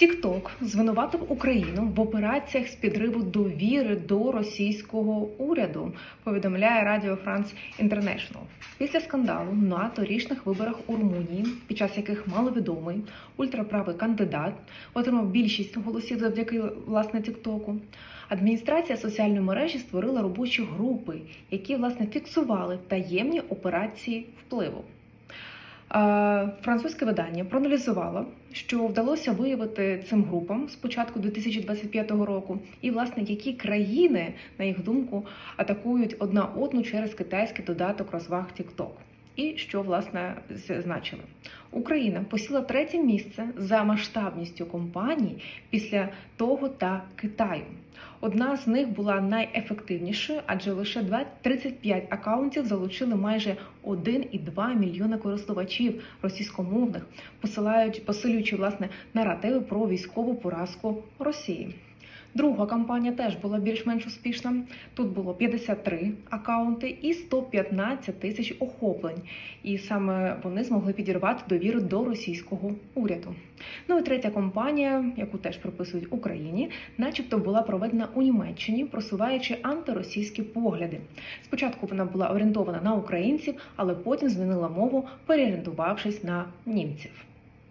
TikTok звинуватив Україну в операціях з підриву довіри до російського уряду. Повідомляє Радіо Франс Інтернешнл. Після скандалу на торічних виборах у Румунії, під час яких маловідомий ультраправий кандидат отримав більшість голосів завдяки власне Тіктоку. Адміністрація соціальної мережі створила робочі групи, які власне фіксували таємні операції впливу. Е, Французьке видання проаналізувало, що вдалося виявити цим групам з початку 2025 року, і власне які країни, на їх думку, атакують одна одну через китайський додаток розваг TikTok. І що власне значили? Україна посіла третє місце за масштабністю компаній після того та Китаю. Одна з них була найефективнішою, адже лише 2 35 акаунтів залучили майже 1,2 мільйона користувачів російськомовних, посилають посилюючи власне наративи про військову поразку Росії. Друга кампанія теж була більш-менш успішна. Тут було 53 акаунти і 115 тисяч охоплень. І саме вони змогли підірвати довіру до російського уряду. Ну і третя кампанія, яку теж приписують Україні, начебто була проведена у Німеччині, просуваючи антиросійські погляди. Спочатку вона була орієнтована на українців, але потім змінила мову, переорієнтувавшись на німців.